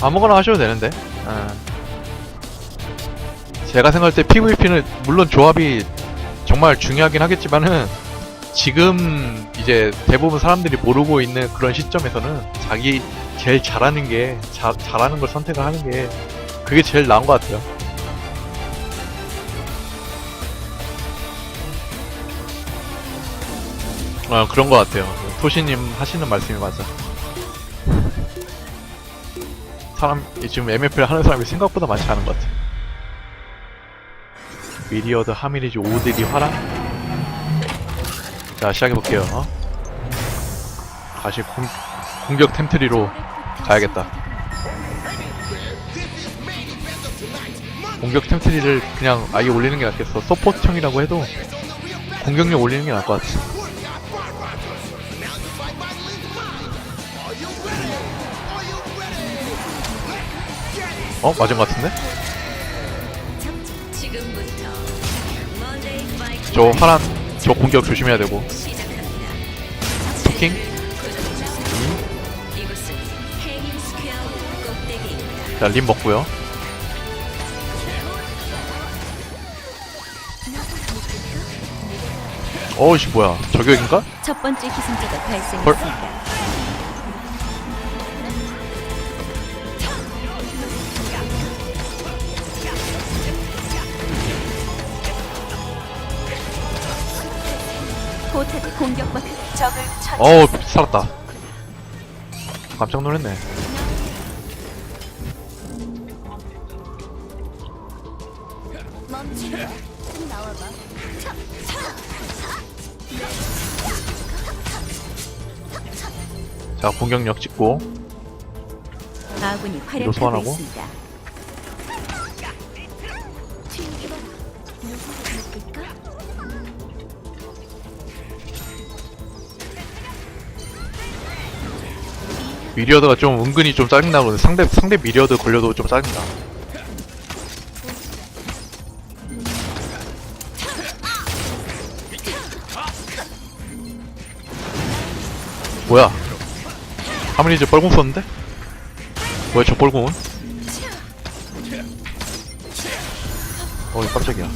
아무거나 하셔도 되는데. 아. 제가 생각할 때 PVP는 물론 조합이 정말 중요하긴 하겠지만은 지금 이제 대부분 사람들이 모르고 있는 그런 시점에서는 자기 제일 잘하는 게 자, 잘하는 걸 선택을 하는 게 그게 제일 나은 것 같아요. 아 그런 것 같아요. 토시님 하시는 말씀이 맞아. 사람 지금 MF를 하는 사람이 생각보다 많지 않은 것 같아. 미리어드 하미리즈 오드리 화랑. 자 시작해 볼게요. 다시 공, 공격 템트리로 가야겠다. 공격 템트리를 그냥 아예 올리는 게 낫겠어. 서포트형이라고 해도 공격력 올리는 게 나을 것 같아. 어? 맞은 것 같은데? 저 파란 저 공격 조심해야 되고. 토킹 이곳은 해닝 스퀘어 꼭대기입니다. 자림 먹고요 어우씨 뭐야 저격인가? 첫 번째 헐. 발생했습니다. 공격받고 적을 처치. 어우 살았다 깜짝 놀랐네 멈추. 나와봐. 자 공격력 찍고 아군이 활약하고 소환하고. 있습니다. 미리어드가 좀 은근히 좀 짜증나거든 상대 상대 미리어드 걸려도 좀 짜증나 뭐야 하민이 저 뻘궁 썼는데? 뭐야 저 뻘궁은? 어이 깜짝이야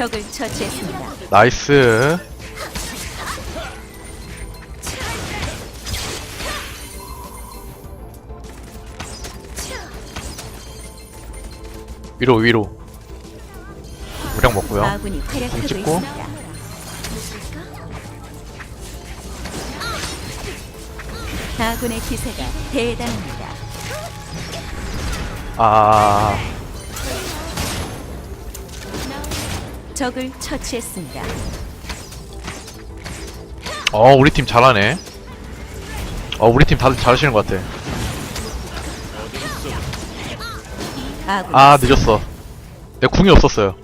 적을 처치했습니다. 나이스 위로 위로 무력 먹고요 아군이 활약하고 찍고. 있습니다. 아군의 기세가 대단합니다. 아 적을 처치했습니다. 어 우리 팀 잘하네. 어 우리 팀 다들 잘하시는 것 같아. 아군 아 늦었어. 내 궁이 없었어요.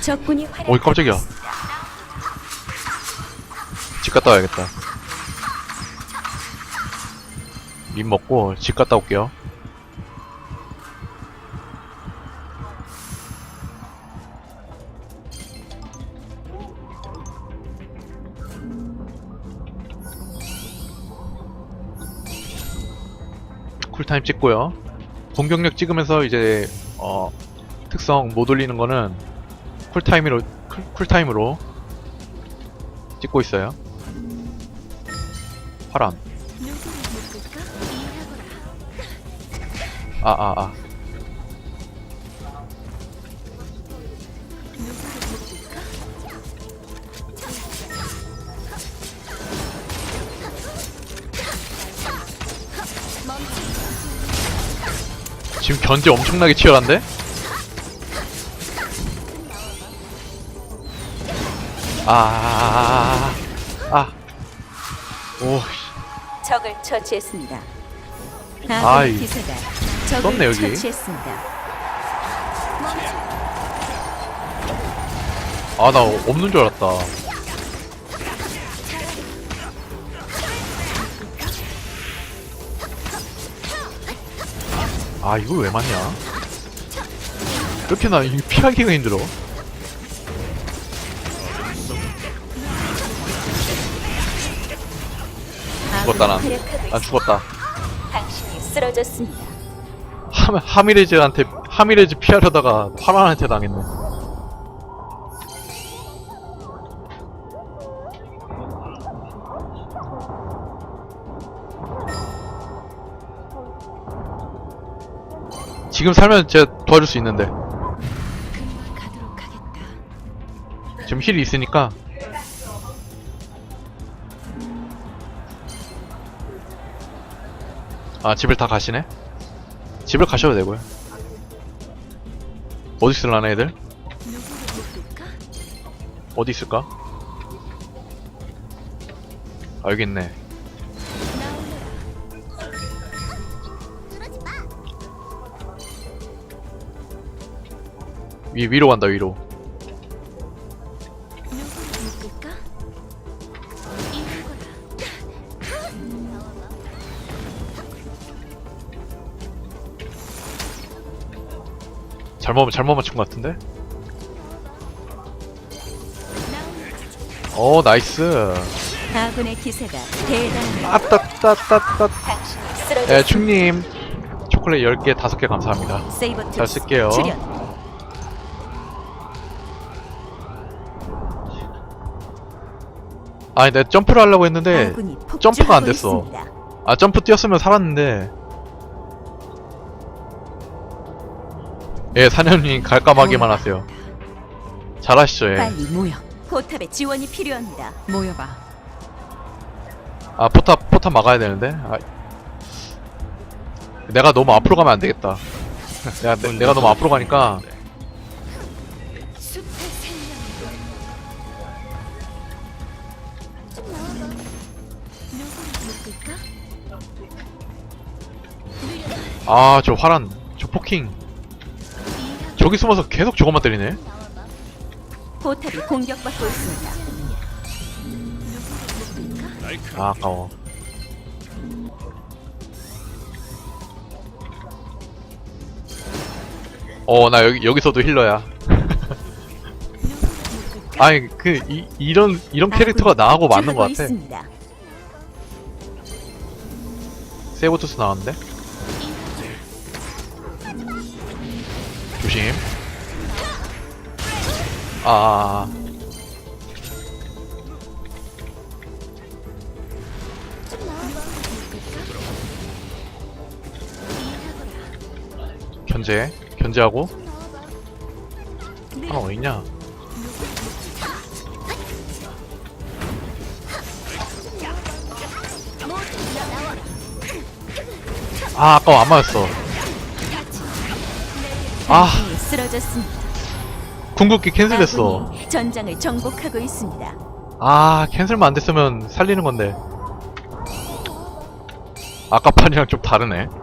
적군이 활약. 오이 깜짝이야. 집 갔다 와야겠다 민 먹고 집 갔다 올게요 쿨타임 찍고요 공격력 찍으면서 이제 어 특성 못 올리는 거는 쿨타임으로 쿨, 쿨타임으로 찍고 있어요. 파란. 아, 아, 아. 지금 견제 엄청나게 치열한데? 아, 아, 아. 오, 씨. 적을 처치했습니다. 아군의 기세가 적을 썼네, 여기. 처치했습니다. 아 나 없는 줄 알았다 아 이걸 왜 맞냐 이렇게 나 피하기가 힘들어 죽었다, 난. 난 죽었다 당신이 쓰러졌습니다. 하, 하미레즈한테 하미레즈 피하려다가 파란한테 당했네. 지금 살면 제가 도와줄 수 있는데. 지금 힐이 있으니까. 아 집을 다 가시네 집을 가셔도 되고요 어디 있을라나 애들? 어디 있을까 아 여기 있네. 위, 위로 간다 위로 잘못 잘못 맞춘 것 같은데 나오너라. 어 나이스 아군의 기세가 대단합니다. 아따따따따 예. 충님 초콜릿 10개 5개 감사합니다 세이버 잘 쓸게요. 출연. 아니 내가 점프를 하려고 했는데 아군이 점프가 안 됐어. 있습니다. 아 점프 뛰었으면 살았는데 예 사녀님 갈까마기만 하세요 잘하시죠 예. 빨리 모여. 포탑에 지원이 필요합니다. 모여봐. 아 포탑 포탑 막아야 되는데 아, 내가 너무 앞으로 가면 안 되겠다 내가 내, 내가 너무 앞으로 가니까? 아 저 화란 저 포킹 저기 숨어서 계속 저것만 때리네 포탑이 공격받고 있습니다. 아 아까워 어 나 여기 여기서도 힐러야? 아니 그 이, 이런 이런 캐릭터가 나하고 맞는 것 같아 있습니다. 세이버투스 나왔는데 조심. 아. 견제 견제하고. 하나 어딨냐? 아 아까워. 안 맞았어 아 쓰러졌습니다. 궁극기 캔슬됐어 아군이 전장을 정복하고 있습니다. 아 캔슬만 안 됐으면 살리는 건데 아까 판이랑 좀 다르네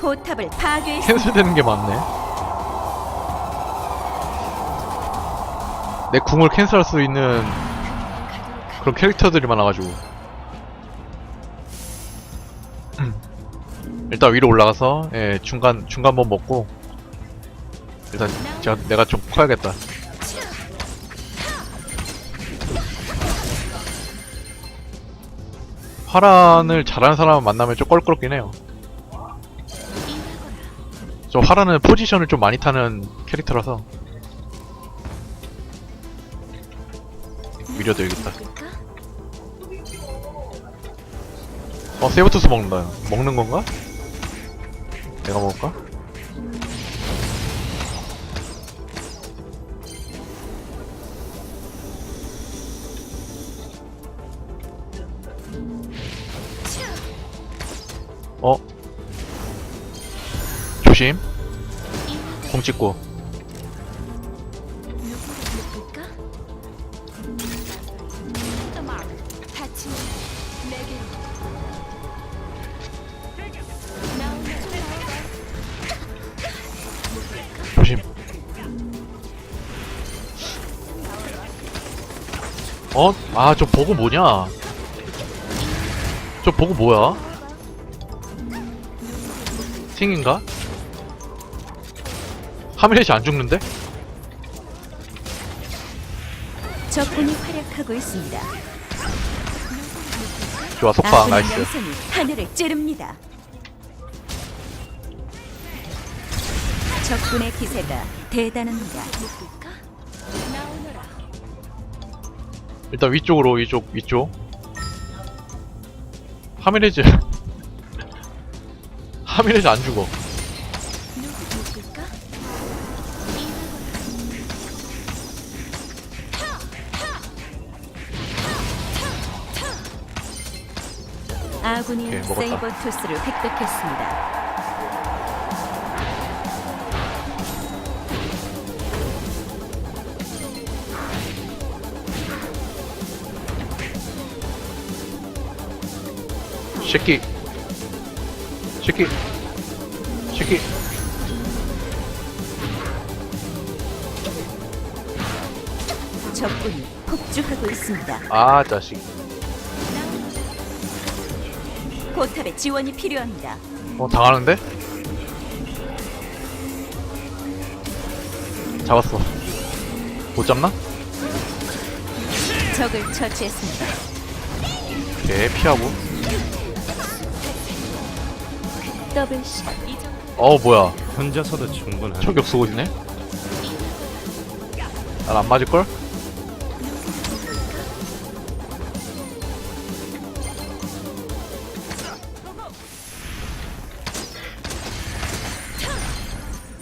포탑을 파괴했습니다. 캔슬되는 게 많네 내 궁을 캔슬할 수 있는 그런 캐릭터들이 많아가지고 일단 위로 올라가서 예 중간 중간 번 먹고. 일단 제가 내가 좀 커야겠다. 화란을 잘하는 사람 만나면 좀 껄끄럽긴 해요. 저 화란은 포지션을 좀 많이 타는 캐릭터라서. 밀어둬야겠다. 어 세이버투스 먹는다. 먹는 건가? 내가 먹을까? 어? 조심 공 찍고 어? 아, 저 버그 뭐냐? 저 버그 뭐야? 팅인가? 하밀렛이 안 죽는데? 적군이 활약하고 있습니다. 좋아, 속박, 아군의 나이스. 하늘을 찌릅니다. 적군의 기세가 대단합니다. 일단 위쪽으로, 위쪽, 위쪽. 하밀렛이. 하밀렛이 안 죽어. 아군이 오케이, 먹었다. 세이버 투스를 획득했습니다. 새끼. 새끼. 새끼. 적군이 폭주하고 있습니다. 아, 자식. 포탑에 지원이 필요합니다. 어, 당하는데? 잡았어. 못 잡나? 적을 처치했습니다. 오케이, 피하고. 더블 샷. 어, 뭐야. 혼자서도 충분한 총격 쏘고 있네? 난 안 맞을걸?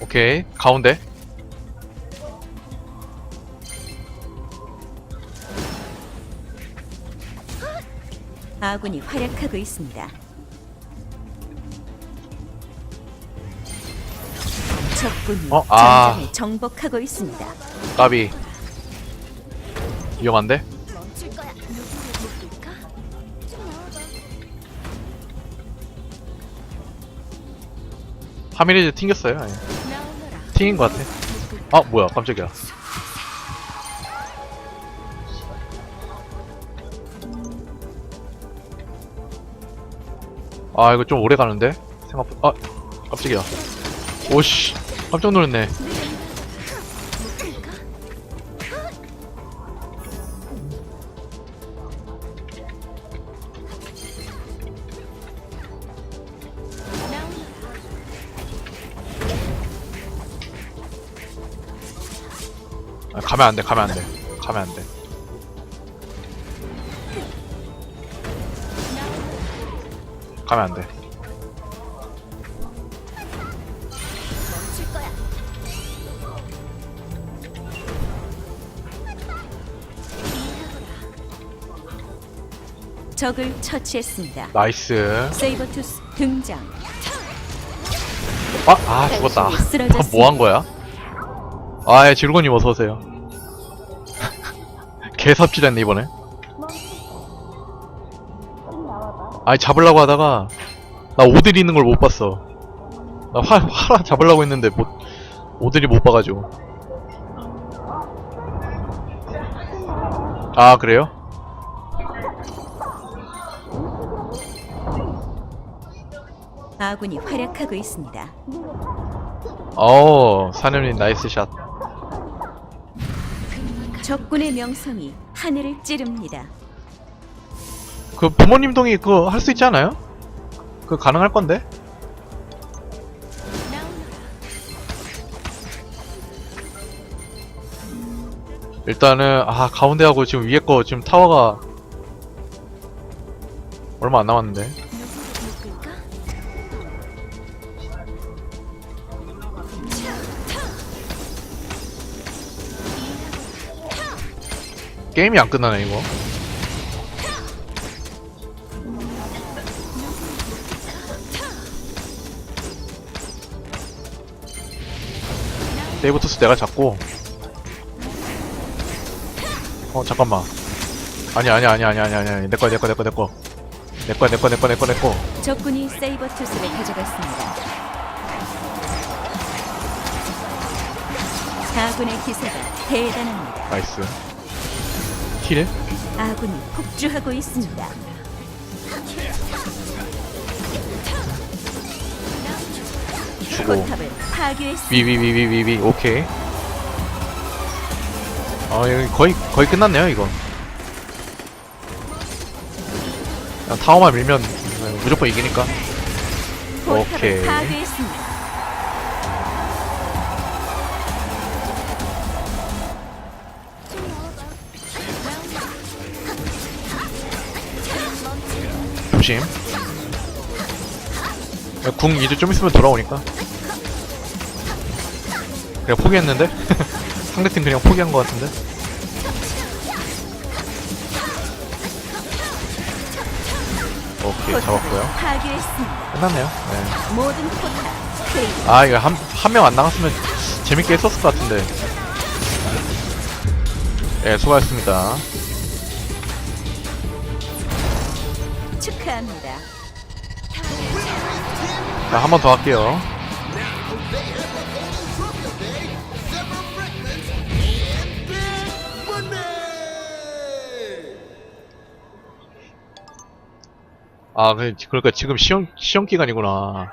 오케이, 가운데. 아군이 활약하고 있습니다. 적군이 어? 아. 전장을 정복하고 있습니다. 까비. 위험한데? 파미리즈 튕겼어요. 아니. 튕긴 것 같아. 아, 뭐야, 깜짝이야. 아, 이거 좀 오래 가는데? 생각보다, 아, 깜짝이야. 오씨, 깜짝 놀랐네. 아, 가면 안 돼, 가면 안 돼. 가면 안 돼. 가면 안 돼. 적을 처치했습니다. 나이스. 세이버투스 등장. 아, 아, 죽었다. 쓰러졌습니다. 뭐 한 거야? 아, 예, 질곤님 어서 오세요. 개삽질했네, 이번에. 아니, 잡으려고 하다가, 나 오들이 있는 걸 못 봤어. 나 화, 화라 잡으려고 했는데, 못, 오들이 못 봐가지고. 아, 그래요? 아군이 활약하고 있습니다. 어, 사녀님 나이스 샷. 적군의 명성이 하늘을 찌릅니다. 그 부모님 동이 그거 할 수 있지 않아요? 그 가능할 건데? 일단은 아 가운데하고 지금 위에 거 지금 타워가 얼마 안 남았는데 게임이 안 끝나네 이거. 세이브투스 내가 잡고. 어 잠깐만. 아니 아니 아니 아니 아니 아니. 내꺼 내꺼 내꺼 내꺼 내꺼 내꺼 내꺼 내꺼 내꺼 적군이 세이버투스를 가져갔습니다. 아군의 기세가 대단합니다. 나이스 스틸 아군이 폭주하고 있습니다. 주고 포탑을 파괴했습니다. 위위위위위위 오케이 아 여기 거의 거의 끝났네요 이거 그냥 타워만 밀면 무조건 이기니까 포탑을 오케이. 파괴했습니다. 조심 야, 궁 이제 좀 있으면 돌아오니까 그냥 포기했는데? 상대팀 그냥 포기한 것 같은데? 오케이 잡았고요. 끝났네요 네. 아 이거 한 한 명 안 나갔으면 재밌게 했었을 것 같은데 예 수고하셨습니다 축하합니다. 자 한 번 더 할게요 아 그- 그러니까 지금 시험 시험 기간이구나